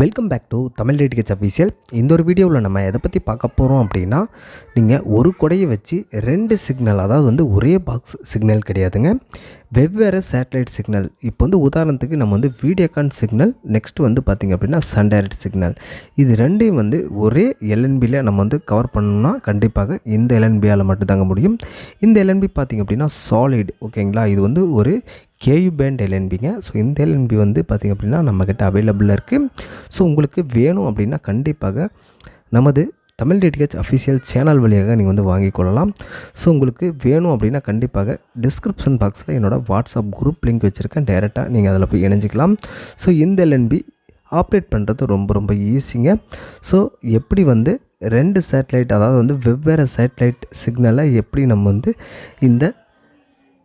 Welcome back to Tamil ரேடிகேட்ஸ் official இந்த ஒரு வீடியோவில் நம்ம எதை பற்றி பார்க்க போகிறோம் அப்படின்னா நீங்கள் ஒரு கொடையை வச்சு ரெண்டு சிக்னல் அதாவது வந்து ஒரே பாக்ஸ் சிக்னல் கிடையாதுங்க. வெவ்வேறு சேட்டலைட் சிக்னல் இப்போ வந்து உதாரணத்துக்கு நம்ம வந்து வீடியோகான் சிக்னல் நெக்ஸ்ட் வந்து பார்த்திங்க அப்படின்னா சன் டைரக்ட் சிக்னல் இது ரெண்டையும் வந்து ஒரே எல்என்பியில் நம்ம வந்து கவர் பண்ணணும்னா கண்டிப்பாக இந்த எல்என்பியால் மட்டும்தாங்க முடியும். இந்த எல்என்பி பார்த்திங்க அப்படின்னா சாலிட் ஓகேங்களா இது வந்து ஒரு கேயு பேண்ட் எல்என்பிங்க ஸோ இந்த எல்என்பி வந்து பார்த்திங்க அப்படின்னா நம்மக்கிட்ட அவைலபிளாக இருக்குது ஸோ உங்களுக்கு வேணும் அப்படின்னா கண்டிப்பாக நமது தமிழ் டிடிஹெச் அஃபிஷியல் சேனல் வழியாக நீங்கள் வந்து வாங்கிக் கொள்ளலாம். ஸோ உங்களுக்கு வேணும் அப்படின்னா கண்டிப்பாக டிஸ்கிரிப்ஷன் பாக்ஸில் என்னோடய வாட்ஸ்அப் குரூப் லிங்க் வச்சுருக்கேன். டேரெக்டாக நீங்கள் அதில் போய் இணைஞ்சிக்கலாம். ஸோ இந்த எல்என்பி ஆப்ரேட் பண்ணுறது ரொம்ப ரொம்ப ஈஸிங்க ஸோ எப்படி வந்து ரெண்டு சேட்டலைட் அதாவது வந்து வெவ்வேறு சேட்டலைட் சிக்னலை எப்படி நம்ம வந்து இந்த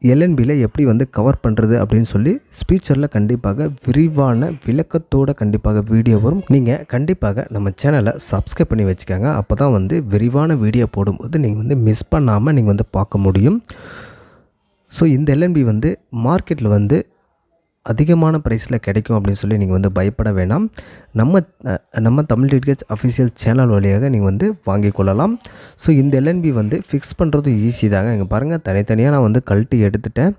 எல்என்பியில் எப்படி வந்து கவர் பண்ணுறது அப்படின்னு சொல்லி ஸ்பீச்சரில் கண்டிப்பாக விரிவான விளக்கத்தோடு கண்டிப்பாக வீடியோ வரும். நீங்கள் கண்டிப்பாக நம்ம சேனலை சப்ஸ்கிரைப் பண்ணி வச்சுக்கோங்க. அப்போ தான் வந்து விரிவான வீடியோ போடும்போது நீங்கள் வந்து மிஸ் பண்ணாமல் நீங்கள் வந்து பார்க்க முடியும். ஸோ இந்த எல்என்பி வந்து மார்க்கெட்டில் வந்து அதிகமான ப்ரைஸில் கிடைக்கும் அப்படின்னு சொல்லி நீங்கள் வந்து பயப்பட வேணாம். நம்ம நம்ம தமிழ் டிடிஹெச் அஃபிஷியல் சேனல் வழியாக நீங்கள் வந்து வாங்கி கொள்ளலாம். ஸோ இந்த எல்என்பி வந்து ஃபிக்ஸ் பண்ணுறது ஈஸி தாங்க. இங்கே பாருங்கள் தனித்தனியாக நான் வந்து கழட்டி எடுத்துட்டேன்.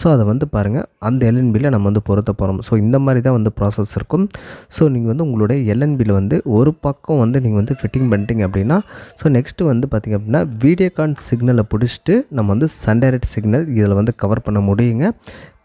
ஸோ அதை வந்து பாருங்கள் அந்த எல்என்பியில் நம்ம வந்து பொருத்த போகிறோம் ஸோ இந்த மாதிரி தான் வந்து ப்ராசஸ் இருக்கும். ஸோ நீங்கள் வந்து உங்களுடைய எல்என்பியில் வந்து ஒரு பக்கம் வந்து நீங்கள் வந்து ஃபிட்டிங் பண்ணிட்டீங்க அப்படின்னா ஸோ நெக்ஸ்ட்டு வந்து பார்த்திங்க அப்படின்னா வீடியோகான் சிக்னலை பிடிச்சிட்டு நம்ம வந்து சன் டைரக்ட் சிக்னல் இதில் வந்து கவர் பண்ண முடியுங்க.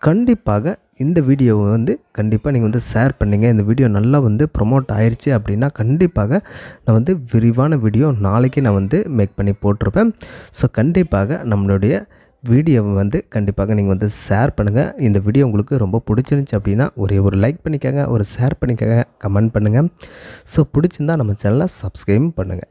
கண்டிப்பாக இந்த வீடியோவை வந்து கண்டிப்பாக நீங்கள் வந்து ஷேர் பண்ணிங்க. இந்த வீடியோ நல்லா வந்து ப்ரொமோட் ஆயிடுச்சு அப்படின்னா கண்டிப்பாக நான் வந்து விரிவான வீடியோ நாளைக்கு நான் வந்து மேக் பண்ணி போட்டிருப்பேன். ஸோ கண்டிப்பாக நம்மளுடைய வீடியோவை வந்து கண்டிப்பாக நீங்கள் வந்து ஷேர் பண்ணுங்கள் இந்த வீடியோ உங்களுக்கு ரொம்ப பிடிச்சிருந்துச்சி அப்படின்னா ஒரே ஒரு லைக் பண்ணிக்கோங்க ஒரு ஷேர் பண்ணிக்கோங்க கமெண்ட் பண்ணுங்கள் ஸோ பிடிச்சிருந்தா நம்ம சேனலை சப்ஸ்கிரைப் பண்ணுங்கள்